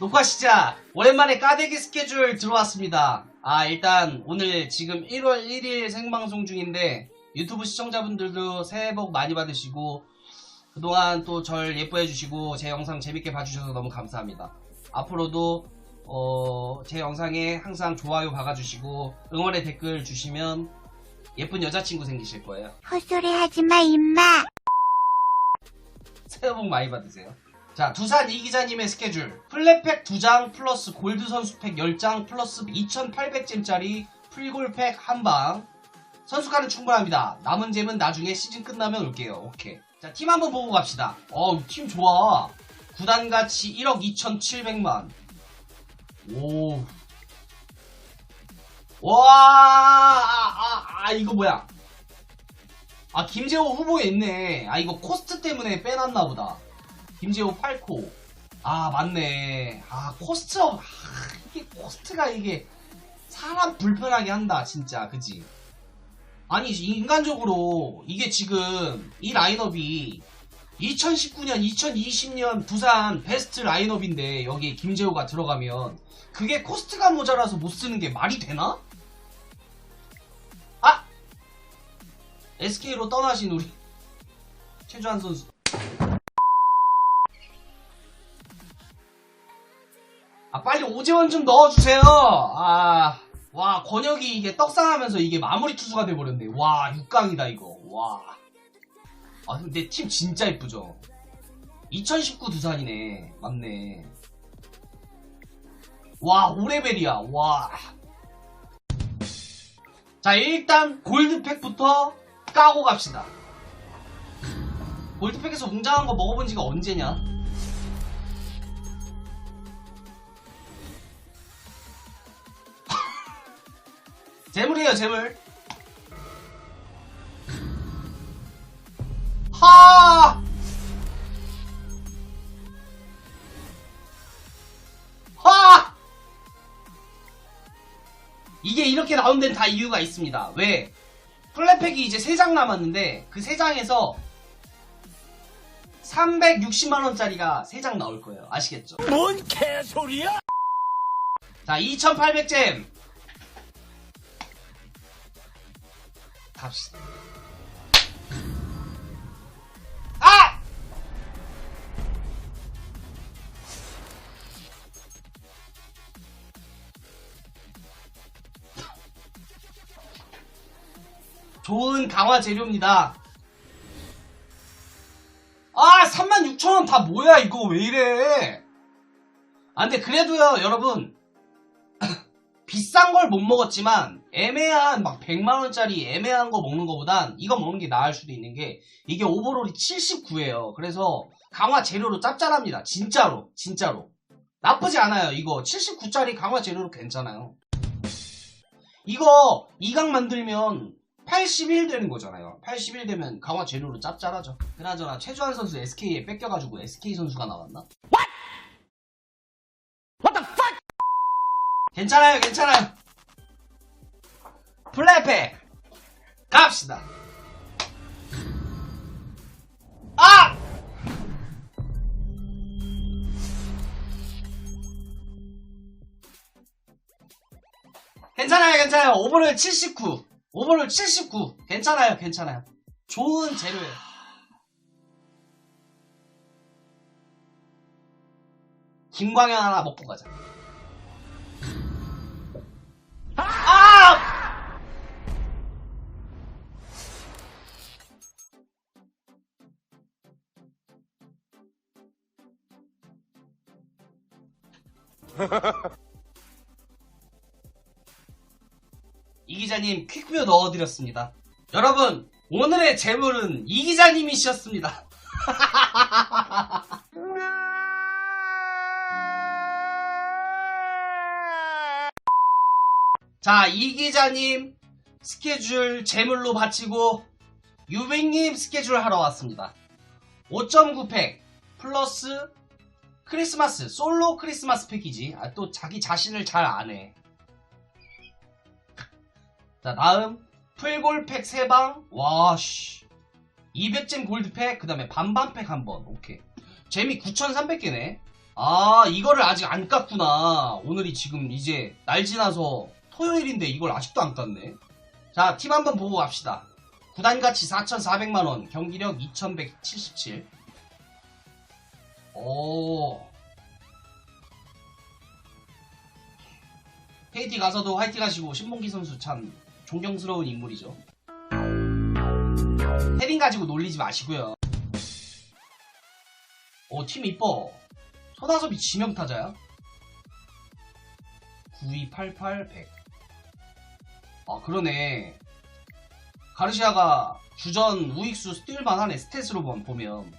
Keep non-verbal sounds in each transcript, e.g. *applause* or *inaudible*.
녹화 시작! 오랜만에 까대기 스케줄 들어왔습니다. 아, 일단 오늘 지금 1월 1일 생방송 중인데 유튜브 시청자분들도 새해 복 많이 받으시고 그동안 또 절 예뻐해 주시고 제 영상 재밌게 봐주셔서 너무 감사합니다. 앞으로도 어, 제 영상에 항상 좋아요 박아주시고 응원의 댓글 주시면 예쁜 여자친구 생기실 거예요. 헛소리 하지 마, 임마. 새해 복 많이 받으세요. 자, 두산 이 기자님의 스케줄. 플랫팩 2장 플러스 골드 선수팩 10장 플러스 2800잼짜리 풀골팩 1방. 선수가는 충분합니다. 남은 잼은 나중에 시즌 끝나면 올게요. 오케이. 자, 팀 한번 보고 갑시다. 어, 팀 좋아. 구단 가치 1억 2,700만. 오. 와, 아, 아, 아, 이거 뭐야. 아, 김재호 후보에 있네. 아, 이거 코스트 때문에 빼놨나 보다. 김재호 8코. 아, 맞네. 아, 코스트, 아, 이게 코스트가 이게 사람 불편하게 한다, 진짜. 그지? 아니, 인간적으로 이게 지금 이 라인업이 2019년, 2020년 부산 베스트 라인업인데 여기 김재호가 들어가면 그게 코스트가 모자라서 못 쓰는 게 말이 되나? 아! SK로 떠나신 우리 *laughs* 최주환 선수. 아, 빨리 오재원 좀 넣어주세요. 아, 와, 권혁이 이게 떡상하면서 이게 마무리 투수가 돼버렸네. 와, 6강이다, 이거. 와. 아, 근데 팀 진짜 이쁘죠? 2019 두산이네. 맞네. 와, 5레벨이야. 와. 자, 일단 골드팩부터 까고 갑시다. 골드팩에서 웅장한 거 먹어본 지가 언제냐? 재물이에요, 재물. 하! 하! 이게 이렇게 나온 데는 다 이유가 있습니다. 왜? 플랫팩이 이제 3장 남았는데 그 3장에서 360만원짜리가 3장 나올 거예요. 아시겠죠? 뭔 개소리야? 자, 2800잼. 갑시다. 아! 좋은 강화 재료입니다. 아, 36,000원 다 뭐야, 이거 왜 이래? 아, 근데 그래도요, 여러분. 비싼 걸 못 먹었지만 애매한 막 100만원짜리 애매한 거 먹는 거보단 이거 먹는 게 나을 수도 있는 게 이게 오버롤이 79예요. 그래서 강화 재료로 짭짤합니다. 진짜로. 진짜로. 나쁘지 않아요. 이거 79짜리 강화 재료로 괜찮아요. 이거 2강 만들면 81 되는 거잖아요. 81 되면 강화 재료로 짭짤하죠. 그나저나 최주환 선수 SK에 뺏겨가지고 SK 선수가 나왔나? 괜찮아요, 괜찮아요. 플랫팩 갑시다. 아! 괜찮아요, 괜찮아요. 오버를 79. 오버를 79. 괜찮아요, 괜찮아요. 좋은 재료예요. 김광현 하나 먹고 가자. 아! 이 기자님 퀵뷰 넣어드렸습니다. 여러분 오늘의 재물은 이 기자님이셨습니다. *laughs* 자, 이 기자님 스케줄 제물로 바치고 유백님 스케줄 하러 왔습니다. 5.9팩 플러스 크리스마스 솔로 크리스마스 패키지. 아, 또 자기 자신을 잘 아네. 자, 다음 풀골팩 3방. 와 씨. 200잼 골드팩 그 다음에 반반팩 한 번. 오케이. 재미 9,300개네. 아, 이거를 아직 안 깠구나. 오늘이 지금 이제 날 지나서 토요일인데 이걸 아직도 안 깠네. 자, 팀 한번 보고 갑시다. 구단 가치 4,400만원, 경기력 2,177. 오. KT 가서도 화이팅 하시고, 신봉기 선수 참 존경스러운 인물이죠. 헤딩 가지고 놀리지 마시고요. 오, 팀 이뻐. 손아섭이 지명타자야? 9288 100. 아, 그러네. 가르시아가 주전 우익수 스틸만 하네, 스탯으로 보- 보면.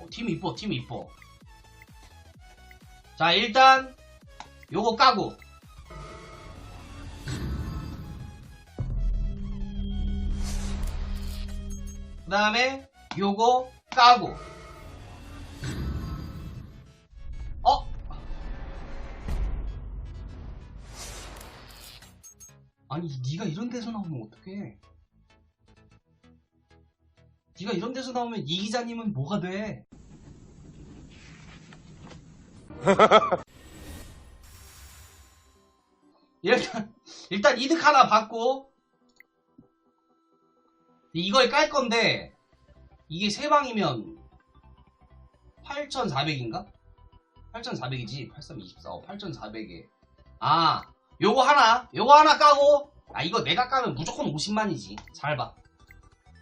어, 팀 이뻐, 팀 이뻐. 자, 일단, 요거 까고. 그 다음에, 요거 까고. 아니 네가 이런 데서 나오면 어떡해? 네가 이런 데서 나오면 이 기자님은 뭐가 돼? *laughs* 일단 일단 이득 하나 받고 이걸 깔 건데 이게 세 방이면 8,400인가? 8,400이지? 8324 8,400에. 아 요거 하나 요거 하나 까고. 아 이거 내가 까면 무조건 50만이지. 잘봐.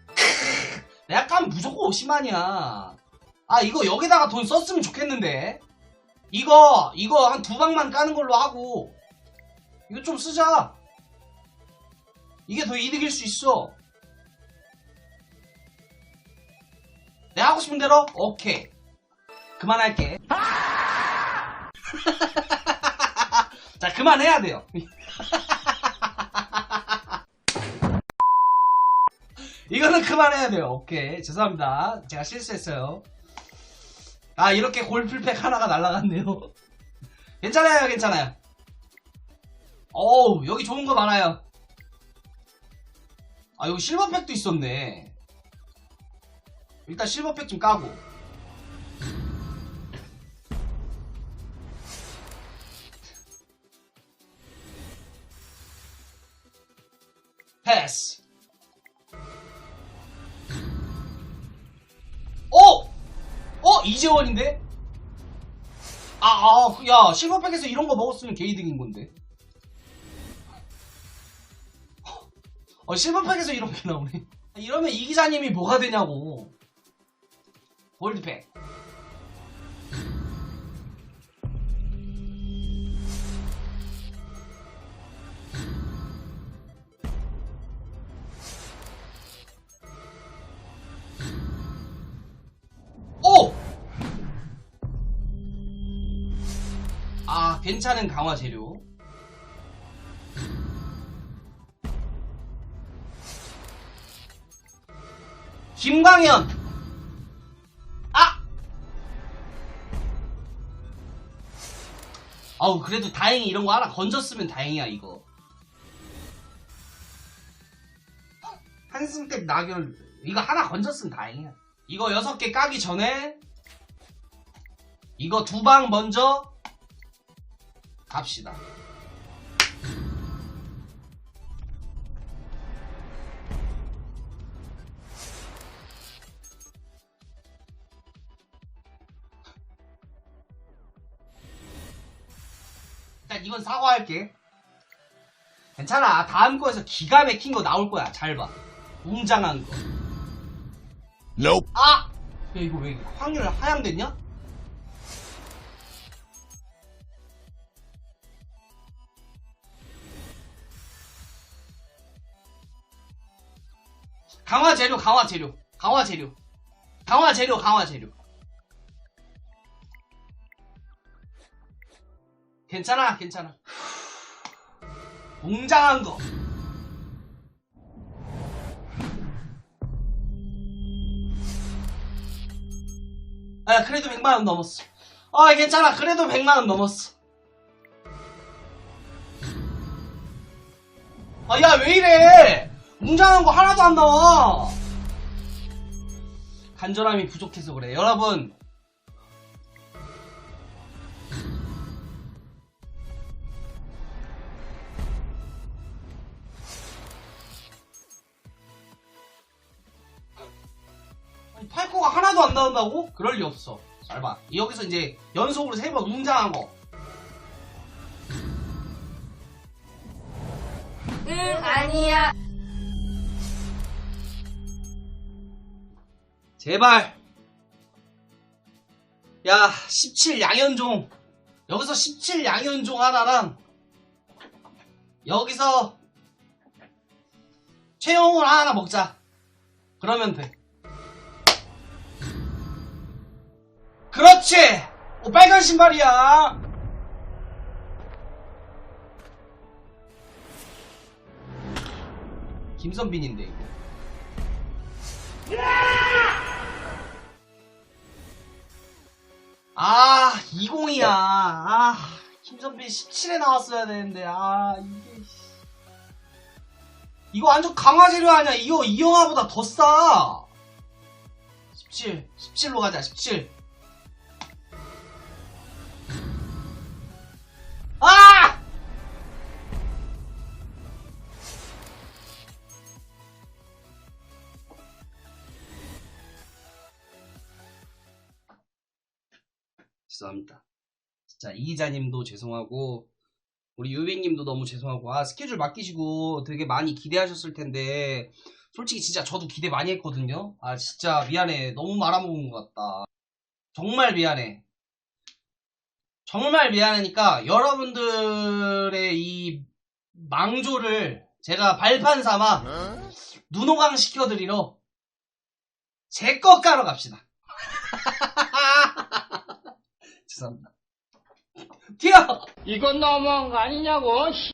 *laughs* 내가 까면 무조건 50만이야. 아 이거 여기다가 돈 썼으면 좋겠는데. 이거 이거 한 두 방만 까는 걸로 하고. 이거 좀 쓰자. 이게 더 이득일 수 있어. 내가 하고 싶은 대로? 오케이. 그만할게 *laughs* 자 그만해야 돼요. *laughs* 이거는 그만해야 돼요. 오케이. 죄송합니다. 제가 실수했어요. 아 이렇게 골풀팩 하나가 날라갔네요. *laughs* 괜찮아요 괜찮아요. 어우 여기 좋은 거 많아요. 아 여기 실버팩도 있었네. 일단 실버팩 좀 까고 패스 어? 어? 이재원인데? 아, 아, 그, 야, 실버팩에서 이런 거 먹었으면 개이득인 건데. 어, 실버팩에서 이런 게 나오네. 이러면 이 기자님이 뭐가 되냐고. 골드팩. 괜찮은 강화 재료. 김광현! 아! 아우, 그래도 다행히 이런 거 하나 건졌으면 다행이야, 이거. 한승택 나결, 이거 하나 건졌으면 다행이야. 이거 여섯 개 까기 전에, 이거 두 방 먼저, 갑시다. 일단 이건 사과할게. 괜찮아. 다음 거에서 기가 막힌 거 나올 거야. 잘 봐. 웅장한 거. Nope. 아! 야, 이거 왜 확률 하향됐냐? 강화 재료, 강화 재료, 강화 재료, 강화 재료, 강화 재료. 괜찮아, 괜찮아. 웅장한 거. 아, 그래도 100만원 넘었어. 아, 괜찮아. 그래도 100만원 넘었어. 아, 야, 왜 이래? 웅장한 거 하나도 안 나와. 간절함이 부족해서 그래. 여러분, 팔코가 하나도 안 나온다고? 그럴 리 없어. 잘 봐. 여기서 이제 연속으로 세 번 웅장한 거. 응, 아니야. 제발. 야, 17 양현종. 여기서 17 양현종 하나랑 여기서 최영훈 하나 먹자. 그러면 돼. 그렇지! 오, 빨간 신발이야! 김선빈인데, 이거. 아, 20이야. 아, 김선빈 17에 나왔어야 되는데, 아, 이게. 씨. 이거 완전 강화 재료 아니야. 이거 이영화보다 더 싸. 17, 17로 가자, 17. 죄송합니다. 진짜 이 기자님도 죄송하고 우리 유빈님도 너무 죄송하고 아 스케줄 맡기시고 되게 많이 기대하셨을 텐데 솔직히 진짜 저도 기대 많이 했거든요. 아 진짜 미안해 너무 말아먹은 것 같다. 정말 미안해. 정말 미안하니까 여러분들의 이 망조를 제가 발판 삼아 눈호강 시켜드리러 제 것 가러 갑시다. *laughs* 죄송합니다. 튀어! 이건 너무한 거 아니냐고, 씨.